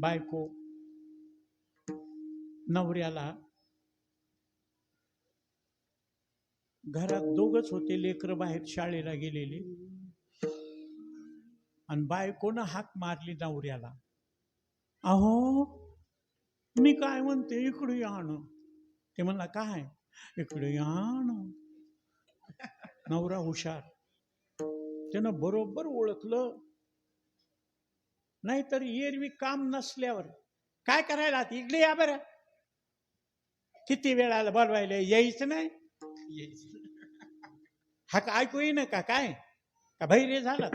बायको नवऱ्याला घरात दोघच होते लेकरं बाहेर शाळेला गेलेले. आणि बायकोनं हाक मारली नवऱ्याला. अहो मी काय म्हणते इकडे या ना. ते म्हणला काय? इकडे या ना. नवरा हुशार. त्यानं बरोबर ओळखलं. नाहीतर एरवी काम नसल्यावर काय करायला? इकडे या बरं. किती वेळाला बोलवायला? यायचं नाही? हा का ऐकू येईन का? काय? का बहिरे झाला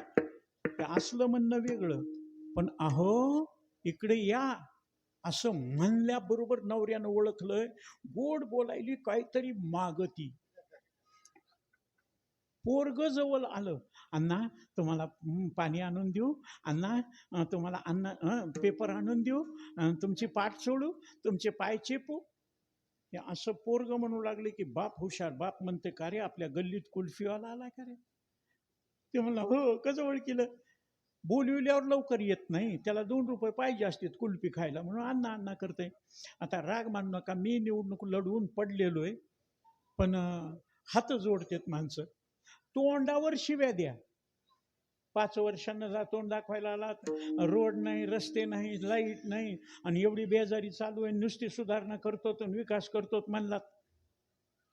ते असलं म्हणणं वेगळं. पण अहो इकडे या. असं म्हणल्याबरोबर नवऱ्यानं ओळखलंय. गोड बोलायली काहीतरी मागती. पोरग जवळ आलं. अण्णा तुम्हाला पाणी आणून देऊ. अण्णा तुम्हाला अन्न पेपर आणून देऊ. तुमची पाठ सोडू. तुमचे पाय चेपू. हे असं पोरग म्हणू लागले की बाप हुशार बाप म्हणते का रे? आपल्या गल्लीत कुल्फीवाला आला का रे? ते म्हणलं हो कसं ओळखीलं बोलविल्यावर लवकर येत नाही. त्याला दोन रुपये पाहिजे असतात कुल्फी खायला. म्हणून अण्णा अण्णा करते आता राग मानू नका. मी निवडणूक लढवून पडलेलो आहे पण हात जोडतात माणसं. तोंडावर शिव्या द्या. पाच वर्षांना जा तोंड दाखवायला आला रोड नाही रस्ते नाही लाइट नाही. आणि एवढी बेजारी चालू आहे नुसती सुधारणा करतो आणि विकास करतो म्हणलात.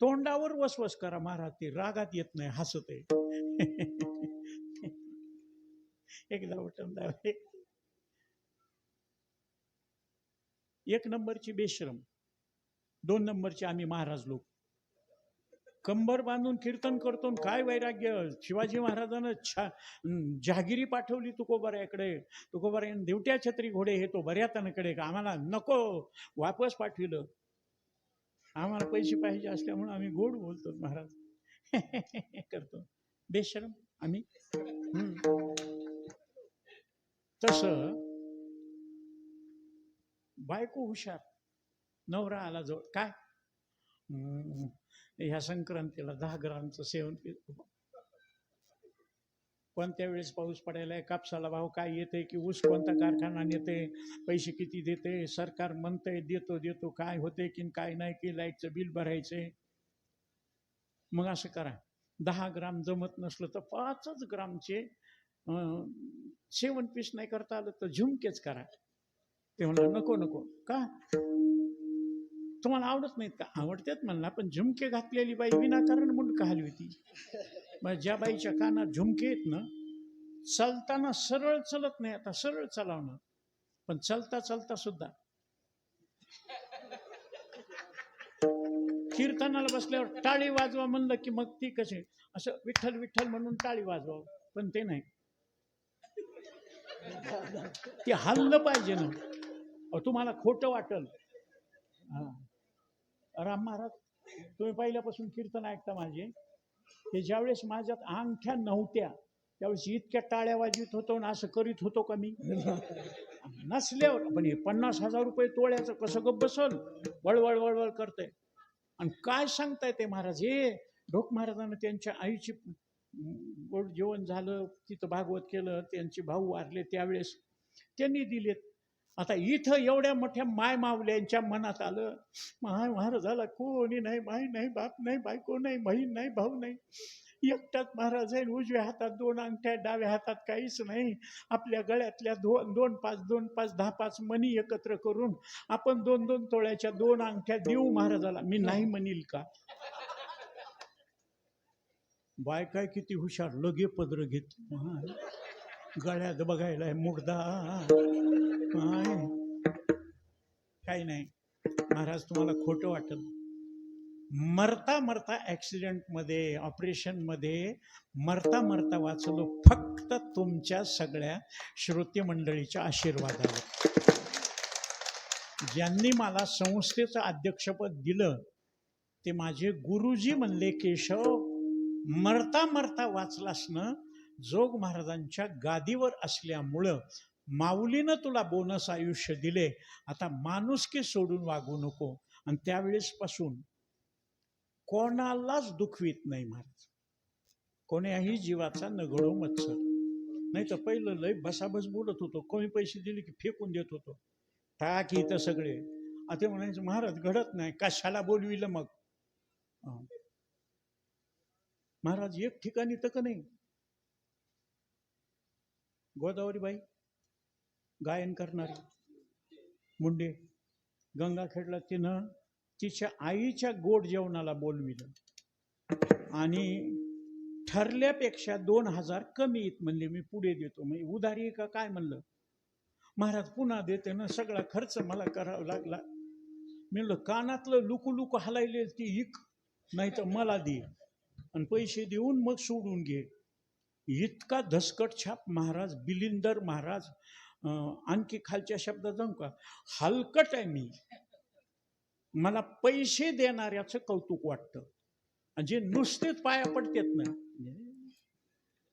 तोंडावर वसवस करा महाराज ते रागात येत नाही हसत आहे. एकदा उठून दाबले एक नंबरची बेश्रम दोन नंबरचे आम्ही महाराज लोक. कंबर बांधून कीर्तन करतो आणि काय वैराग्य? शिवाजी महाराजानं छा जहागिरी पाठवली तुकोबऱ्याकडे तुकोबऱ्या देवट्या छत्री घोडे हे तो बऱ्यातनाकडे का आम्हाला नको वापस पाठविलं. आम्हाला पैसे पाहिजे असल्यामुळे आम्ही गोड बोलतो महाराज. करतो. बेशरम आम्ही? तस तसं बायको हुशार. नवरा आला जवळ. काय? ह्या संक्रांतीला दहा ग्रामचं सेवन के- कोणत्या वेळेस पाऊस पडायला कापसाला भाव काय येते की ऊस कोणता कारखाना नेते पैसे किती देते सरकार म्हणतंय देतो देतो काय होते की काय नाही की लाईटचं बिल भरायचे मग असं करा. दहा ग्राम जमत नसलं तर पाचच ग्रामचे सेवन पीस नाही करता आलं तर झुमकेच करा. ते म्हणलं नको नको. का? तुम्हाला आवडत नाहीत का? आवडतात म्हणला पण झुमके घातलेली बाई विनाकारण मुंडका हलवी मग ज्या बाईच्या कानात झुमके आहेत ना चालताना सरळ चलत नाही आता सरळ चालवणं पण चलता चलता सुद्धा. कीर्तनाला बसल्यावर टाळी वाजवा म्हणलं की मग ती कशी? असं विठ्ठल विठ्ठल म्हणून टाळी वाजवा पण ते नाही. ते हल्लं पाहिजे ना. तुम्हाला खोटं वाटल. हा. राम महाराज तुम्ही पहिल्यापासून कीर्तन ऐकता माझे. ते ज्यावेळेस माझ्यात अंगठ्या नव्हत्या त्यावेळेस इतक्या टाळ्या वाजवीत होतो आणि असं करीत होतो का मी? नसल्यावर पण हे पन्नास हजार रुपये तोळ्याचं कसं गप बसल? वळवळ वळवळ करतंय. आणि काय सांगताय ते महाराज? हे ढोक महाराजांना त्यांच्या आईची गोड जेवण झालं तिथं भागवत केलं त्यांचे भाऊ वारले त्यावेळेस. त्यांनी दिलेत. आता इथं एवढ्या मोठ्या माय मावल्यांच्या मनात आलं माय महाराजाला कोणी नाही माई नाही बाप नाही बायको नाही बहीण नाही भाऊ नाही. एकटाच महाराज आहे उजव्या हातात दोन अंगठ्या डाव्या हातात काहीच नाही. आपल्या गळ्यातल्या दोन दोन पाच दोन पाच दहा पाच मणी एकत्र करून आपण दोन दोन तोळ्याच्या दोन अंगठ्या देऊ महाराजाला. मी नाही म्हणील का? बाय काय किती हुशार लगे पदर घेत. गळ्यात बघायला मुर्दा. काय? काही नाही. महाराज तुम्हाला खोटं वाटत मरता मरता ॲक्सिडेंटमध्ये ऑपरेशनमध्ये मरता मरता वाचलो फक्त तुमच्या सगळ्या श्रोते मंडळीच्या आशीर्वादावर. ज्यांनी मला संस्थेचं अध्यक्षपद दिलं ते माझे गुरुजी म्हणले केशव मरता मरता वाचलास ना जोग महाराजांच्या गादीवर असल्यामुळं माऊलीनं तुला बोनस आयुष्य दिले. आता माणुसकी सोडून वागू नको. आणि त्यावेळेसपासून कोणालाच दुखवीत नाही महाराज. कोण्याही जीवाचा नगळो मत्सर. नाही तर पहिलं लय बसाबस बोलत होतो. कमी पैसे दिले की फेकून देत होतो. टाक इथं सगळे. आता म्हणायचं महाराज घडत नाही. कशाला बोलविलं मग? महाराज एक ठिकाणी तर का नाही. गोदावरीबाई गायन करणारी. मुंडे गंगाखेडला तिनं तिच्या आईच्या गोड जेवणाला बोलविलं आणि ठरल्यापेक्षा दोन हजार कमी येत म्हणले मी पुढे देतो. म्हणजे उधारी का? काय म्हणलं? महाराज पुन्हा देते ना सगळा खर्च मला करावा लागला. मी म्हणलं कानातलं लुकू लुकू हलायले ती इक नाही तर मला दे. आणि पैसे देऊन मग सोडून घे. इतका धसकट छाप महाराज बिलिंदर महाराज आणखी खालच्या शब्दात जाऊ का? हलकट आहे मी. मला पैसे देणाऱ्याचं कौतुक वाटतं. जे नुसतेच पाया पडतेत ना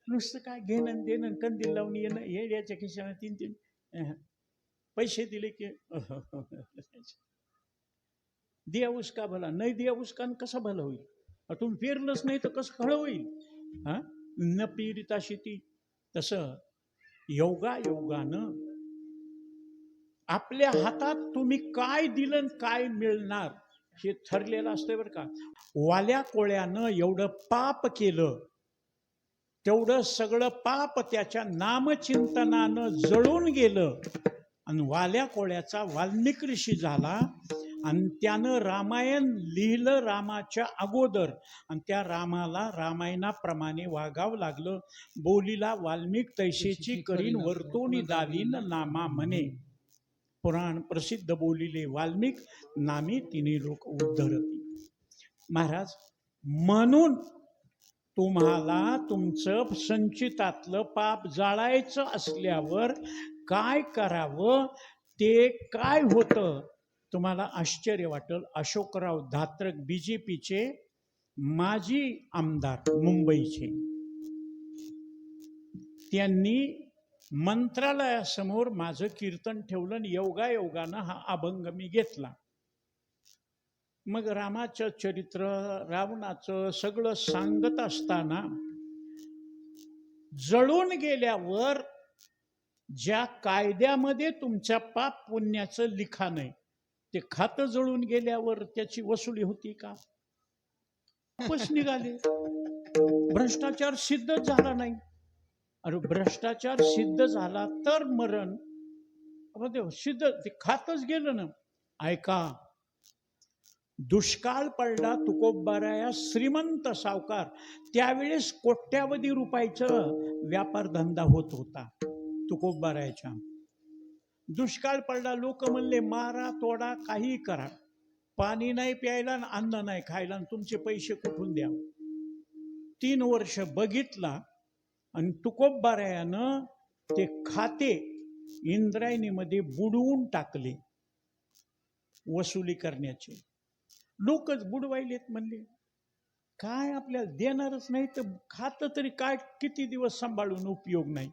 नुसतं काय घेणं देणं कंदील लावून येणं हे याच्या खिशाने तीन तीन पैसे दिले की हो, हो, हो. दिया का भला? नाही दिया का कसं भलं होईल? तुम्ही पेरलंच नाही तर कसं खळं होईल? हा? न पीडिता शेती तसं योगा योगानं आपल्या हातात तुम्ही काय दिलं काय मिळणार हे ठरलेलं असतं बरं का. वाल्या कोळ्यानं एवढं पाप केलं तेवढं सगळं पाप त्याच्या नामचिंतनानं जळून गेलं आणि वाल्या कोळ्याचा वाल्मिक ऋषी झाला आणि त्यानं रामायण लिहिलं रामाच्या अगोदर आणि त्या रामाला रामायणाप्रमाणे वागावं लागलं. बोलीला वाल्मिक तैसेची करीन वर्तोनी दालीन नामा म्हणे. पुराण प्रसिद्ध बोलिले वाल्मिक नामी तिने लोक उद्धरती. महाराज म्हणून तुम्हाला तुमचं संचितातलं पाप जाळायचं असल्यावर काय करावं? ते काय होतं? तुम्हाला आश्चर्य वाटेल. अशोकराव धात्रक बी जे पीचे माजी आमदार मुंबईचे. त्यांनी मंत्रालयासमोर माझं कीर्तन ठेवलं आणि योगायोगानं हा अभंग मी घेतला. मग रामाचं चरित्र रावणाचं सगळं सांगत असताना जळून गेल्यावर ज्या कायद्यामध्ये तुमच्या पाप पुण्याचं लिखाण आहे ते खातं जळून गेल्यावर त्याची वसुली होती का? वापस निघाले. भ्रष्टाचार सिद्धच झाला नाही. अरे भ्रष्टाचार सिद्ध झाला तर मरण. ते सिद्ध ते खातच गेलं ना. ऐका दुष्काळ पडला तुकोबाराया श्रीमंत सावकार. त्यावेळेस कोट्यावधी रुपयाचं व्यापार धंदा होत होता तुकोबारायाच्या. दुष्काळ पडला लोक म्हणले मारा तोडा काही करा. पाणी नाही प्यायला आणि अन्न नाही खायला आणि तुमचे पैसे कुठून द्या तीन वर्ष बघितला आणि तुकोबारायानं ते खाते इंद्रायणीमध्ये बुडवून टाकले वसुली करण्याचे. लोकच बुडवायलेत म्हणले. काय आपल्याला देणारच नाही तर खातं तरी काय किती दिवस सांभाळून उपयोग नाही.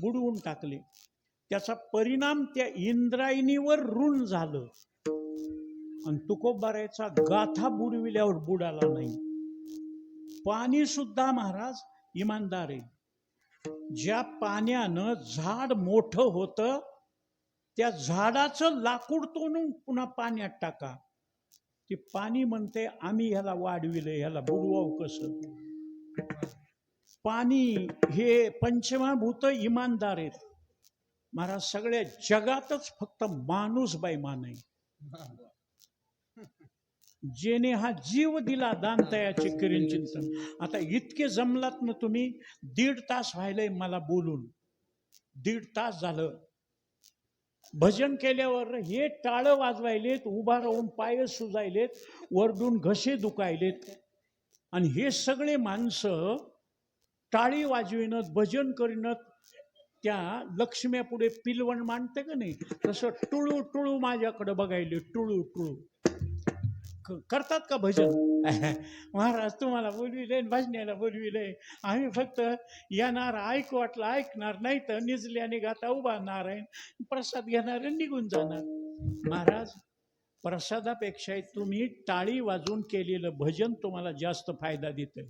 बुडवून टाकले. त्याचा परिणाम त्या इंद्रायणीवर ऋण झालं. आणि तुकोबारायचा गाथा बुडविल्यावर बुडाला नाही. पाणी सुद्धा महाराज इमानदार आहे. ज्या पाण्यानं झाड मोठं होतं त्या झाडाचं लाकूड तोडून पुन्हा पाण्यात टाका. ती पाणी म्हणते आम्ही ह्याला वाढविलं ह्याला बुडवाव कसं? पाणी हे पंचमाभूत इमानदार आहेत. महाराज सगळ्या जगातच फक्त माणूस बाई आहे जेने हा जीव दिला दानतयाचे करीन चिंतन. आता इतके जमलात ना तुम्ही दीड तास व्हायलंय मला बोलून. दीड तास झालं. भजन केल्यावर हे टाळं वाजवायलेत उभा राहून पाय सुजायलेत वरडून घसे दुखायलेत. आणि हे सगळे माणसं टाळी वाजविणत भजन करीनत त्या लक्ष्म्यापुढे पिलवण मांडते का नाही? तसं टुळू टुळू माझ्याकडे बघायले टुळू टुळू. करतात का भजन? महाराज तुम्हाला बोलविले भजन्याला बोलविले आम्ही फक्त येणार ऐक वाटलं ऐकणार नाही तर निजल्याने गाता उभा नारायण. प्रसाद घेणार निघून जाणार. महाराज प्रसादापेक्षा तुम्ही टाळी वाजून केलेलं भजन तुम्हाला जास्त फायदा देतं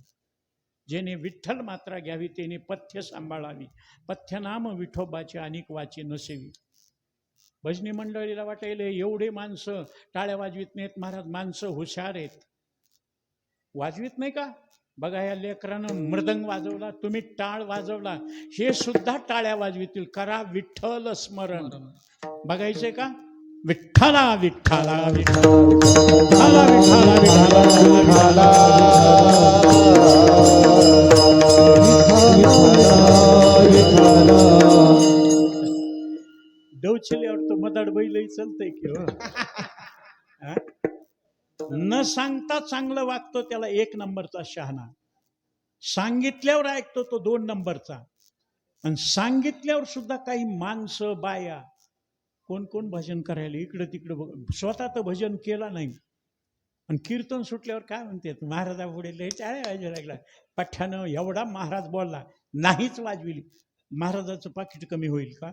जेणे विठ्ठल मात्रा घ्यावी त्याने पथ्य सांभाळावी. पथ्यनाम विठोबाचे अनेक वाचे नसेवी. भजनी मंडळीला वाटेल एवढे माणसं टाळ्या वाजवीत नाहीत महाराज माणसं हुशार आहेत. वाजवीत नाही का? बघा या लेकरानं मृदंग वाजवला तुम्ही टाळ वाजवला. हे सुद्धा टाळ्या वाजवितील करा विठ्ठल स्मरण. बघायचंय का? विठ्ठला विठ्ठला विठ्ठला. विठ्ठला विठ्ठला विठ्ठला. डवचिल्यावर तो मदाड बैलही चालतंय की हो? न सांगता चांगलं वागतो त्याला एक नंबरचा शहाणा. सांगितल्यावर ऐकतो तो दोन नंबरचा. आणि सांगितल्यावर सुद्धा काही माणसं बाया कोण कोण भजन करायला इकडं तिकडं बघ- स्वतः तर भजन केलं नाही. आणि कीर्तन सुटल्यावर काय म्हणते महाराजा पुढे लय टाळ्या वाजवायला लागला. पठ्ठ्यानं एवढा महाराज बोलला नाहीच वाजविली. महाराजाचं पाकिट कमी होईल का?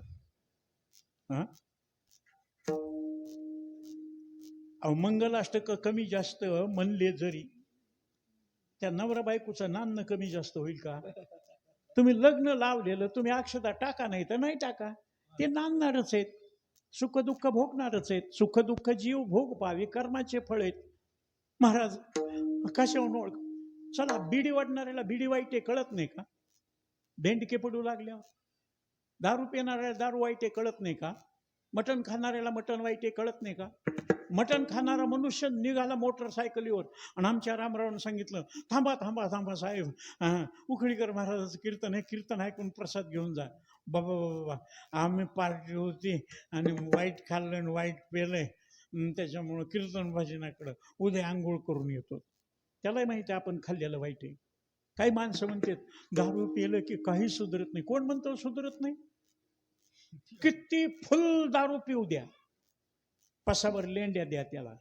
अहो मंगलाष्टक कमी जास्त म्हणले जरी त्या नवरा बायकोचं नान्न कमी जास्त होईल का? तुम्ही लग्न लावलेलं तुम्ही अक्षता टाका नाही तर नाही टाका. ते नांदणारच आहेत सुख दुःख भोगणारच आहेत सुख दुःख जीव भोग पावे कर्माचे फळ आहेत. महाराज कशाहून ओळख? चला बिडी वाटणाऱ्याला बिडी वाईट आहे कळत नाही का? भेंडके पडू लागल्यावर. दारू पिणाऱ्याला दारू वाईट आहे कळत नाही का? मटण खाणाऱ्याला मटण वाईट आहे कळत नाही का? मटण खाणारा मनुष्य निघाला मोटरसायकलीवर. आणि आमच्या रामरावानं सांगितलं थांबा थांबा थांबा साहेब. उखळीकर महाराजाचं कीर्तन आहे कीर्तन ऐकून प्रसाद घेऊन जा. बाबा बाबा बाबा आम्ही पार्टी होती आणि वाईट खाल्लं आणि वाईट पेलंय. त्याच्यामुळं कीर्तन भजनाकडं उद्या आंघोळ करून येतो. त्यालाही माहिती आहे आपण खाल्लेलं वाईट आहे. काही माणसं म्हणतात दारू पिलं की काही सुधरत नाही. कोण म्हणतो सुधरत नाही? किती फुल दारू पिऊ द्या. पसावर लेंड्या द्या त्याला.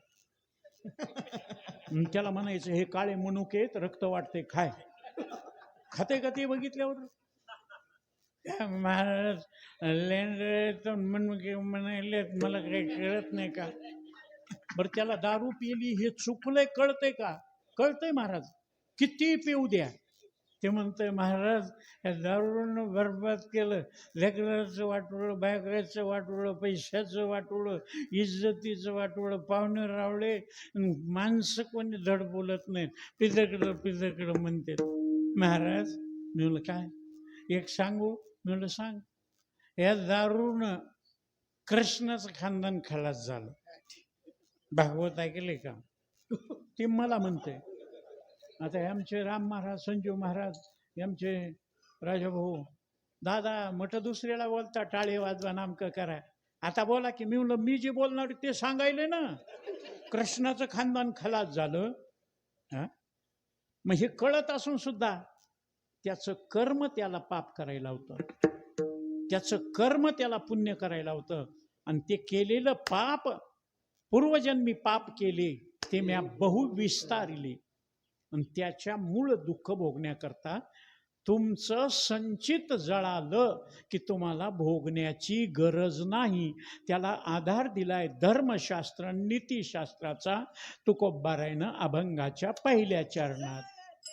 त्याला म्हणायचं हे काळे मनुके रक्त वाटते खाय. खाते का ते बघितल्यावर? महाराज लेंड मनुके म्हणाले मला काही कळत नाही का? बरं त्याला दारू पिली हे चुकलंय कळतंय का? कळतंय महाराज. किती पिऊ द्या. ते म्हणतं महाराज या दारूनं बरबाद केलं. लेकराचं वाटोळं बायकऱ्याचं वाटोळं पैशाचं वाटोळं इज्जतीचं वाटोळं पाहुणे रावळे माणसं कोणी धड बोलत नाहीत. पिझकडं पिझकडं म्हणते महाराज मी म्हणलं काय? एक सांगू? मी म्हणलं सांग. या दारूनं कृष्णाचं खानदान खलास झालं. भागवत ऐकले का? ती मला म्हणते. आता हे आमचे राम महाराज संजीव महाराज हे आमचे राजाभाऊ दादा मठ दुसऱ्याला बोलता टाळे वाजवा नामकं करा. आता बोला की मी म्हणलं मी जे बोलणार ते सांगायले ना. कृष्णाचं खानदान खलास झालं हां? मग हे कळत असून सुद्धा त्याचं कर्म त्याला पाप करायला होतं. त्याचं कर्म त्याला पुण्य करायला होतं. आणि ते केलेलं पाप पूर्वजन्मी पाप केले ते म्या बहु विस्तारिले आणि त्याच्या मूळ दुःख भोगण्याकरता तुमचं संचित जळालं की तुम्हाला भोगण्याची गरज नाही. त्याला आधार दिलाय धर्मशास्त्र नीतिशास्त्राचा तुकोबारायनं अभंगाच्या पहिल्या चरणात.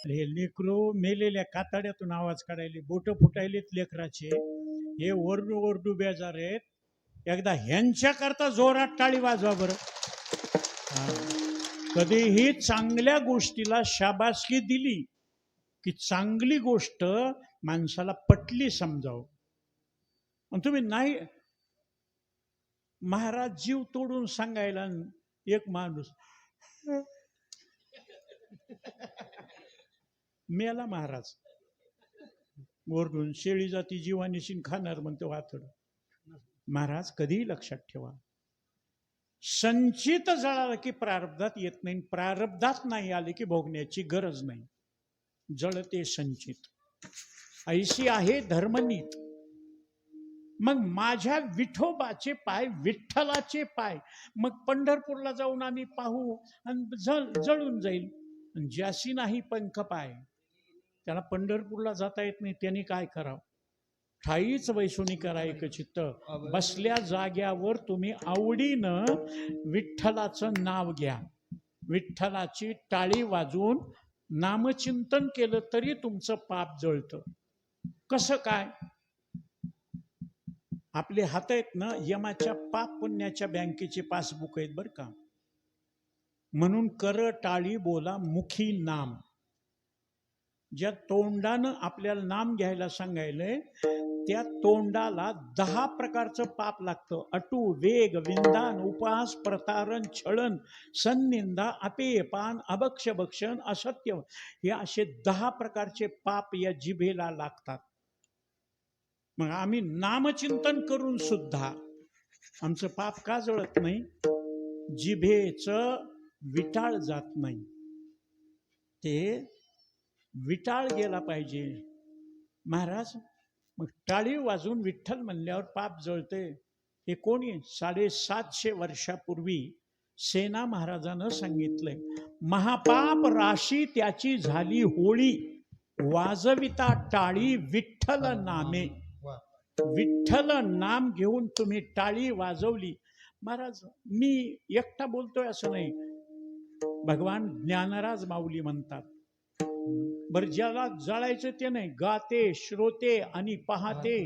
हे लेकरो मेलेल्या कातड्यातून आवाज काढायले बोट फुटायलेत लेकराचे. हे ओरडू ओरडू बेजार आहेत. एकदा ह्यांच्याकरता जोरात टाळी वाजवा बरं. कधीही चांगल्या गोष्टीला शाबासकी दिली की चांगली गोष्ट माणसाला पटली समजाव. आणि तुम्ही नाही महाराज जीव तोडून सांगायला एक माणूस मेला महाराज. ओरडून शेळी जाती जीवानिशीन खाणार म्हणतो वाथड. महाराज कधीही लक्षात ठेवा. संचित जळालं की प्रारब्धात येत नाही प्रारब्धात नाही आले की भोगण्याची गरज नाही. जळते संचित. ऐशी आहे धर्मनीत. मग माझ्या विठोबाचे पाय विठ्ठलाचे पाय. मग पंढरपूरला जाऊन आम्ही पाहू आणि जळ जळून जाईल. आणि ज्याशी नाही पंख पाय त्याला पंढरपूरला जाता येत नाही त्यांनी काय करावं? ठाईच वैसुनी करा एक चित्त. बसल्या जाग्यावर तुम्ही आवडीनं विठ्ठलाचं नाव घ्या. विठ्ठलाची टाळी वाजवून नामचिंतन केलं तरी तुमचं पाप जळतं. कसं काय? आपले हात आहेत ना यमाच्या पाप पुण्याच्या बँकेचे पासबुक आहेत बरं का. म्हणून कर टाळी बोला मुखी नाम. ज्या तोंडानं आपल्याला नाम घ्यायला सांगायलंय त्या तोंडाला दहा प्रकारचं पाप लागतं. अटू वेग विंदान उपहास प्रतारण छळण संनिंदा अपेयपान अभक्ष भक्षण असत्य. हे असे दहा प्रकारचे पाप या जिभेला लागतात. मग आम्ही नामचिंतन करून सुद्धा आमचं पाप का जळत नाही? जिभेचं विटाळ जात नाही. ते विटाळ गेला पाहिजे. महाराज मग टाळी वाजून विठ्ठल म्हणल्यावर पाप जळते. हे कोणी साडेसातशे वर्षापूर्वी सेना महाराजानं सांगितलंय. महापाप राशी त्याची झाली होळी. वाजविता टाळी विठ्ठल नामे. विठ्ठल नाम घेऊन तुम्ही टाळी वाजवली. महाराज मी एकटा बोलतोय असं नाही. भगवान ज्ञानराज माऊली म्हणतात बरं ज्याला जळायचं ते नाही. गाते श्रोते आणि पाहते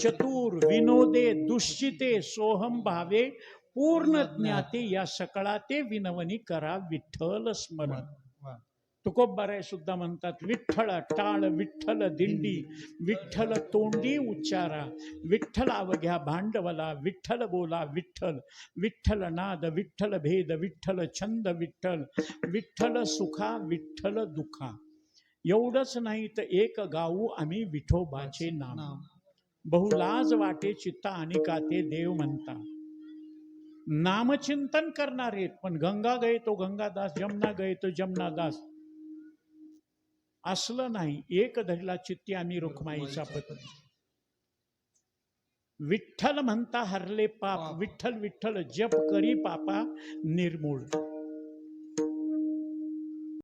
चतुर विनोदे दुश्चिते सोहम भावे पूर्ण ज्ञाते या सकळा ते विनवणी करा विठ्ठल स्मरण. तुकोबाराय सुद्धा म्हणतात विठ्ठल टाळ विठ्ठल दिंडी विठ्ठल तोंडी उच्चारा विठ्ठल अवघ्या भांडवला विठ्ठल बोला विठ्ठल. विठ्ठल नाद विठ्ठल भेद विठ्ठल छंद विठ्ठल. विठ्ठल सुखा विठ्ठल दुखा. एवढंच नाही तर एक गाऊ आम्ही विठोबाचे नाम. बहुलाज वाटे चित्ता आणि काते देव म्हणता. नामचिंतन करणारे पण गंगा गये तो गंगादास जमना गये तो जमनादास. असलं नाही एक धरला चित्ती आम्ही रुक्माईचा पती. विठ्ठल म्हणता हरले पाप पाप. विठ्ठल विठ्ठल जप करी पापा निर्मूळ.